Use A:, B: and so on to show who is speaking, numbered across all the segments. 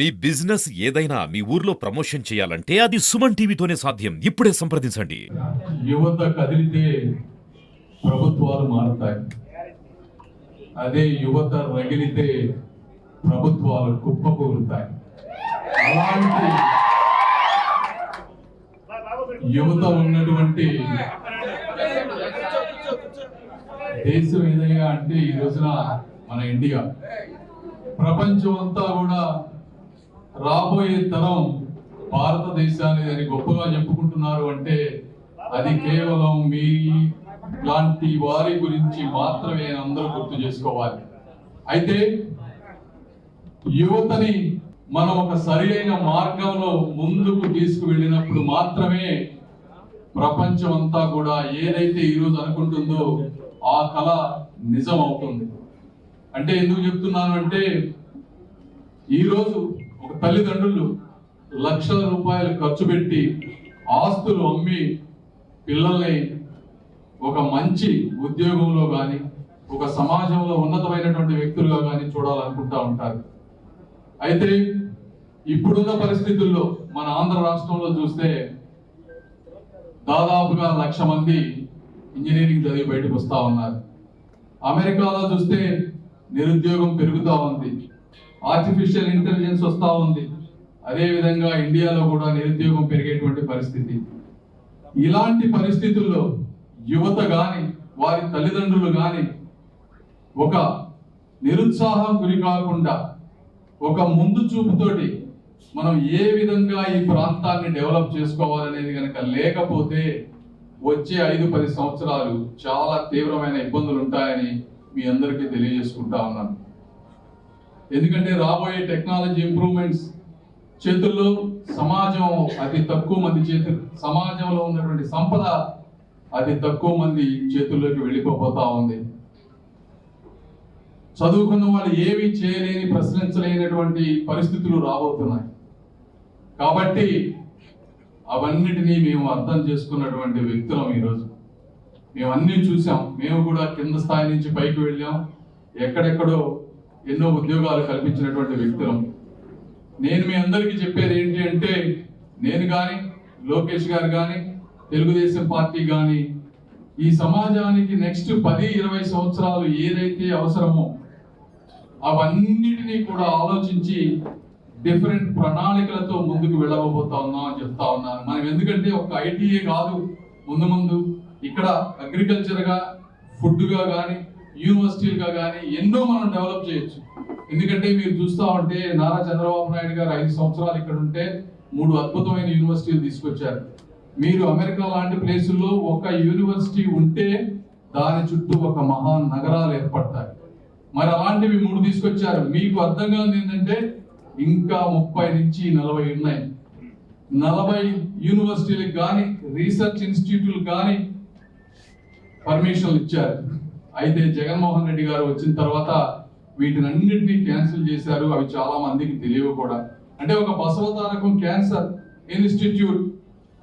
A: మీ business ఏదైనా మీ ఊర్లో promotion చేయాలంటే అది సుమన్ టీవీతోనే సాధ్యం. ఇప్పుడే సంప్రదించండి.
B: యువత కదిలితే ప్రభుత్వాలు మారుతాయి. అదే యువత రగిలితే ప్రభుత్వాలు కుప్పకూరుతాయి. అలాంటి యువత ఉన్నటువంటి దేశం ఏదైనా అంటే ఈ రోజున మన ఇండియా. ప్రపంచం అంతా కూడా రాబోయే తరం భారతదేశాన్ని అని గొప్పగా చెప్పుకుంటున్నారు అంటే అది కేవలం మీ లాంటి వారి గురించి మాత్రమే అందరూ గుర్తు చేసుకోవాలి. అయితే యువతని మనం ఒక సరైన మార్గంలో ముందుకు తీసుకువెళ్ళినప్పుడు మాత్రమే ప్రపంచం అంతా కూడా ఏదైతే ఈరోజు అనుకుంటుందో ఆ కళ నిజం అవుతుంది అంటే ఎందుకు చెప్తున్నాను అంటే ఈరోజు తల్లిదండ్రులు లక్షల రూపాయలు ఖర్చు పెట్టి ఆస్తులు అమ్మి పిల్లల్ని ఒక మంచి ఉద్యోగంలో కానీ ఒక సమాజంలో ఉన్నతమైనటువంటి వ్యక్తులుగా కానీ చూడాలనుకుంటా ఉంటారు. అయితే ఇప్పుడున్న పరిస్థితుల్లో మన ఆంధ్ర రాష్ట్రంలో చూస్తే దాదాపుగా లక్ష మంది ఇంజనీరింగ్ చదివి బయటకు వస్తూ ఉన్నారు. అమెరికాలో చూస్తే నిరుద్యోగం పెరుగుతా ఉంది. ఆర్టిఫిషియల్ ఇంటెలిజెన్స్ వస్తూ ఉంది. అదేవిధంగా ఇండియాలో కూడా నిరుద్యోగం పెరిగేటువంటి పరిస్థితి. ఇలాంటి పరిస్థితుల్లో యువత గాని వారి తల్లిదండ్రులు గాని ఒక నిరుత్సాహం గురి కాకుండా ఒక ముందు చూపుతోటి మనం ఏ విధంగా ఈ ప్రాంతాన్ని డెవలప్ చేసుకోవాలనేది కనుక లేకపోతే వచ్చే ఐదు పది సంవత్సరాలు చాలా తీవ్రమైన ఇబ్బందులు ఉంటాయని మీ అందరికీ తెలియజేసుకుంటా ఉన్నాను. ఎందుకంటే రాబోయే టెక్నాలజీ ఇంప్రూవ్మెంట్స్ చేతుల్లో సమాజం అతి తక్కువ మంది చేతులు సమాజంలో ఉన్నటువంటి సంపద అతి తక్కువ మంది చేతుల్లోకి వెళ్ళిపోతా ఉంది. చదువుకున్న వాళ్ళు ఏమీ చేయలేని ప్రశ్నించలేనటువంటి పరిస్థితులు రాబోతున్నాయి. కాబట్టి అవన్నిటినీ మేము అర్థం చేసుకున్నటువంటి వ్యక్తులం ఈరోజు. మేము అన్ని చూసాం. మేము కూడా కింద స్థాయి నుంచి పైకి వెళ్ళాం. ఎక్కడెక్కడో ఎన్నో ఉద్యోగాలు కల్పించినటువంటి వ్యక్తులం. నేను మీ అందరికీ చెప్పేది ఏంటి అంటే నేను కానీ లోకేష్ గారు కానీ తెలుగుదేశం పార్టీ కానీ ఈ సమాజానికి నెక్స్ట్ పది ఇరవై సంవత్సరాలు ఏదైతే అవసరమో అవన్నిటినీ కూడా ఆలోచించి డిఫరెంట్ ప్రణాళికలతో ముందుకు వెళ్ళబోతా ఉన్నాం అని చెప్తా ఉన్నాను. మనం ఎందుకంటే ఒక ఐటీఏ కాదు ముందు ముందు ఇక్కడ అగ్రికల్చర్గా ఫుడ్గా కానీ యూనివర్సిటీలుగా కానీ ఎన్నో మనం డెవలప్ చేయొచ్చు. ఎందుకంటే మీరు చూస్తా ఉంటే నారా చంద్రబాబు నాయుడు గారు ఐదు సంవత్సరాలు ఇక్కడ ఉంటే మూడు అద్భుతమైన యూనివర్సిటీలు తీసుకొచ్చారు. మీరు అమెరికా లాంటి ప్లేసుల్లో ఒక యూనివర్సిటీ ఉంటే దాని చుట్టూ ఒక మహా నగరాలు ఏర్పడతాయి. మరి అలాంటివి మూడు తీసుకొచ్చారు. మీకు అర్థం కాదు ఏంటంటే ఇంకా ముప్పై నుంచి నలభై ఉన్నాయి. నలభై యూనివర్సిటీలకు కానీ రీసెర్చ్ ఇన్స్టిట్యూట్లు కానీ పర్మిషన్లు ఇచ్చారు. అయితే జగన్మోహన్ రెడ్డి గారు వచ్చిన తర్వాత వీటిని అన్నింటినీ క్యాన్సిల్ చేశారు. అవి చాలా మందికి తెలియవు కూడా. అంటే ఒక బసవతారకం క్యాన్సర్ ఇన్స్టిట్యూట్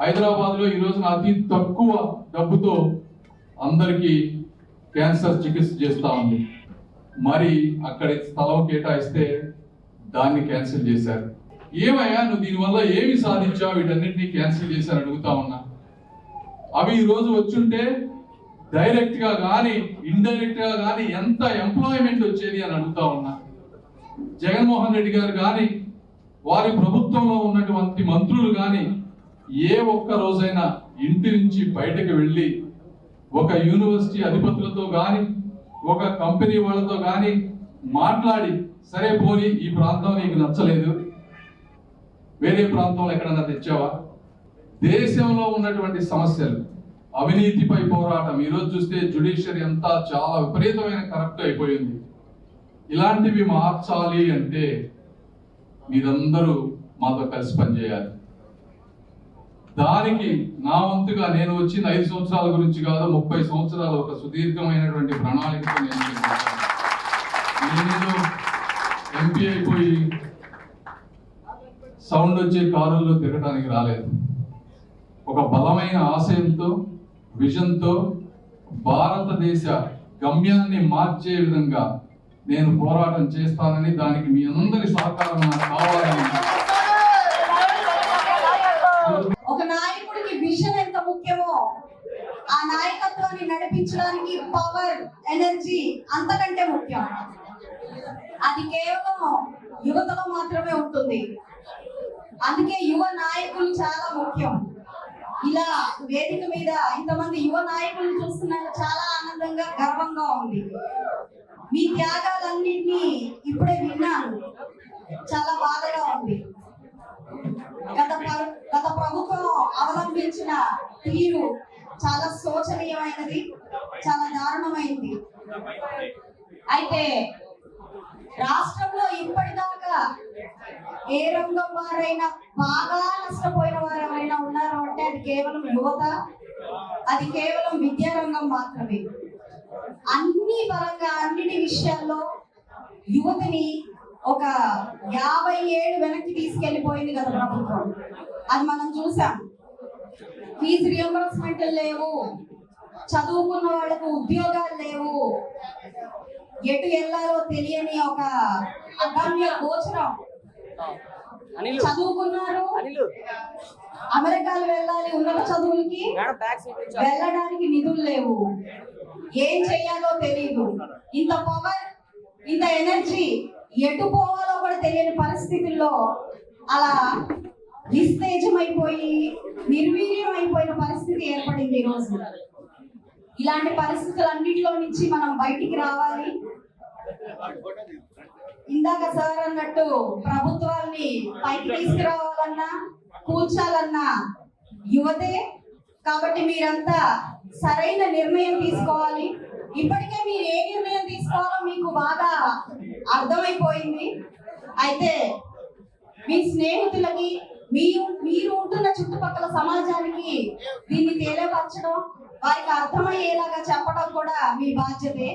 B: హైదరాబాద్లో ఈరోజు అతి తక్కువ డబ్బుతో అందరికీ క్యాన్సర్ చికిత్స చేస్తా ఉంది. మరి అక్కడ స్థలం కేటాయిస్తే దాన్ని క్యాన్సిల్ చేశారు. ఏమయ్యా నువ్వు దీనివల్ల ఏమి సాధించావు? వీటన్నిటిని క్యాన్సిల్ చేశారు అడుగుతా ఉన్నా. అవి ఈరోజు వచ్చుంటే డైరెక్ట్గా కానీ ఇండైరెక్ట్గా కానీ ఎంత ఎంప్లాయ్మెంట్ వచ్చేది అని అడుగుతా ఉన్నా. జగన్మోహన్ రెడ్డి గారు కానీ వారి ప్రభుత్వంలో ఉన్నటువంటి మంత్రులు కానీ ఏ ఒక్క రోజైనా ఇంటి నుంచి బయటకు వెళ్ళి ఒక యూనివర్సిటీ అధిపతులతో కానీ ఒక కంపెనీ వాళ్ళతో కానీ మాట్లాడి సరే పోని ఈ ప్రాంతం నీకు నచ్చలేదు వేరే ప్రాంతంలో ఎక్కడన్నా తెచ్చావా? దేశంలో ఉన్నటువంటి సమస్యలు అవినీతిపై పోరాటం. ఈరోజు చూస్తే జుడిషియరీ అంతా చాలా విపరీతమైన కరప్ట్ అయిపోయింది. ఇలాంటివి మార్చాలి అంటే మీరందరూ మాతో కలిసి పనిచేయాలి. దానికి నా వంతుగా నేను వచ్చిన ఐదు సంవత్సరాల గురించి కాదు ముప్పై సంవత్సరాలు ఒక సుదీర్ఘమైనటువంటి ప్రణాళికతో నేను చేశాను. ఎంపీ అయిపోయి సౌండ్ వచ్చే కారుల్లో తిరగడానికి రాలేదు. ఒక బలమైన ఆశయంతో విజన్తో భారతదేశ గమ్యాన్ని మార్చే విధంగా నేను పోరాటం చేస్తానని దానికి మీ అందరి సహకారం నాకు కావాలని.
C: ఒక నాయకుడికి విజన్ ఎంత ముఖ్యమో ఆ నాయకత్వాన్ని నడిపించడానికి పవర్ ఎనర్జీ అంతకంటే ముఖ్యం. అది కేవలం యువతలో మాత్రమే ఉంటుంది. అందుకే యువ నాయకులు చాలా ముఖ్యం. ఇలా వేదిక మీద ఇంతమంది యువ నాయకులను చూస్తున్నాక చాలా ఆనందంగా గర్వంగా ఉంది. మీ త్యాగాలన్నింటినీ ఇప్పుడే విన్నాను. చాలా బాధగా ఉంది. గత ప్ర- గత ప్రభుత్వం అవలంబించిన తీరు చాలా శోచనీయమైనది చాలా దారుణమైంది. అయితే రాష్ట్రంలో ఇప్పటిదాకా ఏ రంగం వారైనా బాగా కేవలం యువత అది కేవలం విద్యారంగం మాత్రమే. అన్ని పరంగా అన్నిటి విషయాల్లో యువతని ఒక యాభై ఏడు వెనక్కి తీసుకెళ్ళిపోయింది గత ప్రభుత్వం. అది మనం చూసాం. ఫీజు రియంబర్స్మెంట్ లేవు. చదువుకున్న వాళ్ళకు ఉద్యోగాలు లేవు. ఎటు వెళ్ళాలో తెలియని ఒక అగమ్య గోచరం. చదువుకున్నారు.
D: అనిల్.
C: అమెరికాలు వెళ్ళాలి ఉన్నత చదువులకి వెళ్ళడానికి నిధులు లేవు. ఏం చేయాలో తెలియదు ఇంత పవర్ ఇంత ఎనర్జీ ఎటు పోవాలో కూడా తెలియని పరిస్థితుల్లో అలా నిస్తేజం అయిపోయి నిర్వీర్యం అయిపోయిన పరిస్థితి ఏర్పడింది ఈ రోజు ఇలాంటి పరిస్థితులన్నిటిలో నుంచి మనం బయటికి రావాలి. ఇందాక సార్ అన్నట్టు ప్రభుత్వాల్ని పైకి తీసుకురావాలన్నా కూల్చాలన్నా యువతే. కాబట్టి మీరంతా సరైన నిర్ణయం తీసుకోవాలి. ఇప్పటికే మీరు ఏ నిర్ణయం తీసుకోవాలో మీకు బాగా అర్థమైపోయింది. అయితే మీ స్నేహితులకి మీ మీరు ఉంటున్న చుట్టుపక్కల సమాజానికి దీన్ని తెలియపరచడం వారికి అర్థమయ్యేలాగా చెప్పడం కూడా మీ బాధ్యతే.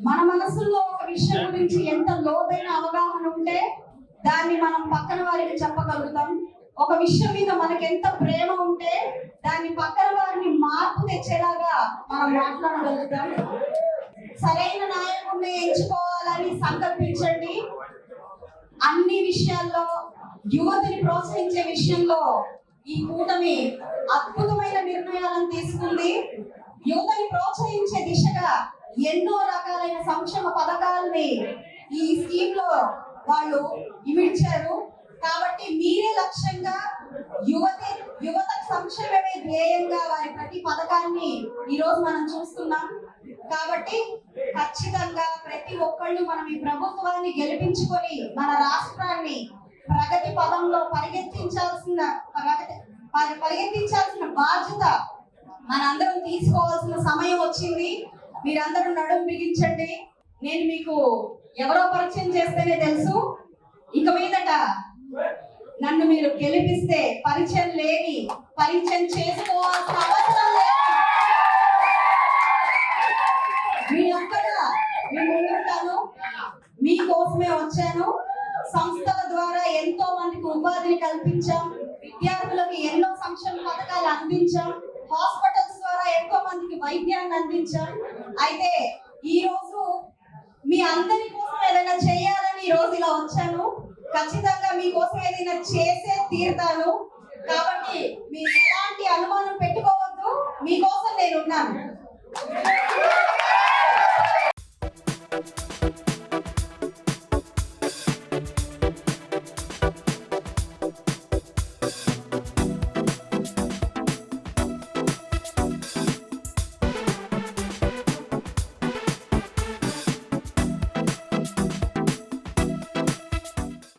C: మన మనసులో ఒక విషయం గురించి ఎంత లోతైన అవగాహన ఉంటే దాన్ని మనం పక్కన వారికి చెప్పగలుగుతాం. ఒక విషయం మీద మనకి ఎంత ప్రేమ ఉంటే దాన్ని పక్కన వారిని మార్పు తెచ్చేలాగా మనం మాట్లాడగలుగుతాం. సరైన నాయకుడిని ఎంచుకోవాలని సంకల్పించండి. అన్ని విషయాల్లో యువతిని ప్రోత్సహించే విషయంలో ఈ కూటమి అద్భుతమైన నిర్ణయాలను తీసుకుంది. యువతని ప్రోత్సహించే దిశగా ఎన్నో రకాలైన సంక్షేమ పథకాలని ఈ స్కీమ్లో వాళ్ళు ఇమిడ్చారు కాబట్టి మీరే లక్ష్యంగా యువతి యువత సంక్షేమమే ధ్యేయంగా వారి ప్రతి పథకాన్ని ఈ రోజు మనం చూస్తున్నాం. కాబట్టి ఖచ్చితంగా ప్రతి ఒక్కళ్ళు మనం ఈ ప్రభుత్వాన్ని గెలిపించుకొని మన రాష్ట్రాన్ని ప్రగతి పదంలో పరిగెత్తించాల్సిన ప్రగతి పరిగెత్తించాల్సిన బాధ్యత మనందరం తీసుకోవాల్సిన సమయం వచ్చింది. మీరందరూ నడుము బిగించండి. నేను మీకు ఎవరో పరిచయం చేస్తేనే తెలుసు. ఇక మీదట నన్ను మీరు గెలిపిస్తే పరిచయం లేని పరిచయం చేసుకోవాల్సిన అవసరం లేదు. మీ ఒక్కడ మీ ముందుంటాను మీకోసమే వచ్చాను. సంస్థల ద్వారా ఎంతో మందికి ఉపాధిని కల్పించాం. విద్యార్థులకు ఎన్నో సంక్షేమ పథకాలు అందించాం. హాస్పిటల్స్ ద్వారా ఎంతో మందికి వైద్యాన్ని అందించాం. అయితే ఈ రోజు మీ అందరి కోసం ఏదైనా చేయాలని ఈ రోజు ఇలా వచ్చాను. ఖచ్చితంగా మీకోసం ఏదైనా చేసే తీరుతాను. కాబట్టి మీరు ఎలాంటి అనుమానం పెట్టుకోవద్దు. మీకోసం నేను ఉన్నాను.